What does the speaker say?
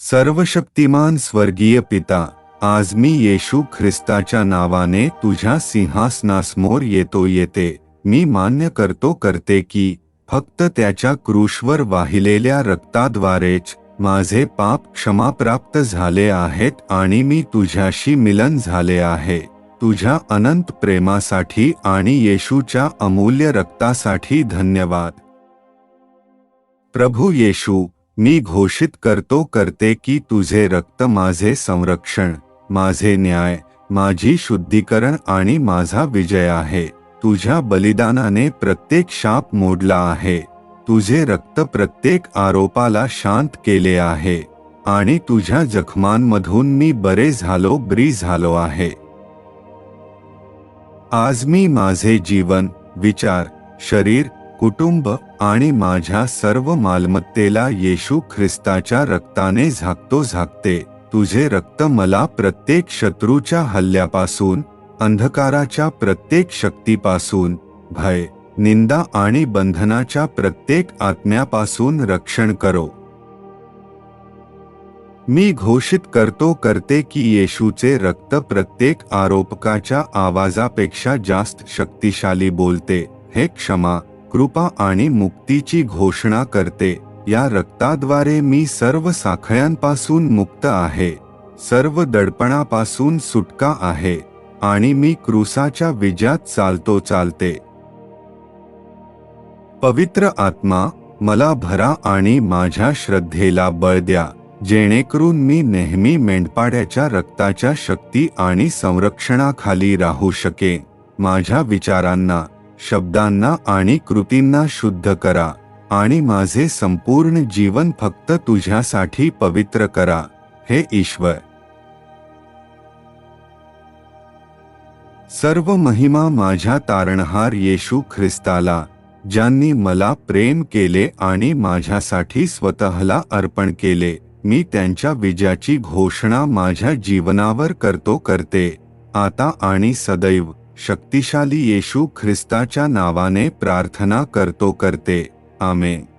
सर्वशक्तिमान स्वर्गीय पिता आज मी येशू ख्रिस्ताच्या नावाने तुझ्या सिंहासनासमोर येतो येते. मी मान्य करतो करते की फक्त त्याच्या क्रूशवर वाहिलेल्या रक्ताद्वारेच माझे पाप क्षमाप्राप्त झाले आहेत आणि मी तुझ्याशी मिलन झाले आहे. तुझ्या अनंत प्रेमासाठी आणि येशूच्या अमूल्य रक्तासाठी धन्यवाद. प्रभू येशू मी घोषित करतो करते की तुझे रक्त माझे संरक्षण, माझे न्याय, माझी शुद्धीकरण आणि माझा विजय आहे. तुझ्या बलिदानाने प्रत्येक शाप मोडला आहे. तुझे रक्त प्रत्येक आरोपाला शांत केले आहे. आणि तुझ्या जखमांमधून मी बरे झालो, ब्री झालो आहे. आज मी माझे जीवन, विचार, शरीर कुटुंब आणि माझ्या सर्व मालमत्तेला येशू ख्रिस्ताच्या रक्ताने झाकतो झाकते. तुझे रक्त मला प्रत्येक शत्रूच्या हल्ल्यापासून अंधकाराच्या प्रत्येक शक्तीपासून भय निंदा आणि बंधनाच्या प्रत्येक आत्म्यापासून रक्षण करो. मी घोषित करतो करते की येशूचे रक्त प्रत्येक आरोपकाच्या आवाजापेक्षा जास्त शक्तिशाली बोलते. हे क्षमा. कृपा आणि मुक्तीची घोषणा करते. या रक्ताद्वारे मी सर्व साखळ्यांपासून मुक्त आहे. सर्व दडपणापासून सुटका आहे. आणि मी क्रुसाच्या विजयात चालतो चालते. पवित्र आत्मा मला भरा आणि माझ्या श्रद्धेला बळ द्या. जेणेकरून मी नेहमी मेंढपाड्याच्या रक्ताच्या शक्ती आणि संरक्षणाखाली राहू शके माझ्या विचारांना शब्दांना आणि कृतींना शुद्ध करा आणि माझे संपूर्ण जीवन फक्त तुझ्यासाठी पवित्र करा हे ईश्वर. सर्व महिमा माझ्या तारणहार येशू ख्रिस्ताला ज्यांनी मला प्रेम केले आणि माझ्यासाठी स्वतःला अर्पण केले मी त्यांच्या विजयाची घोषणा माझ्या जीवनावर करतो करते आता आणि सदैव. शक्तिशाली येशू ख्रिस्ताच्या नावाने प्रार्थना करतो करते. आमे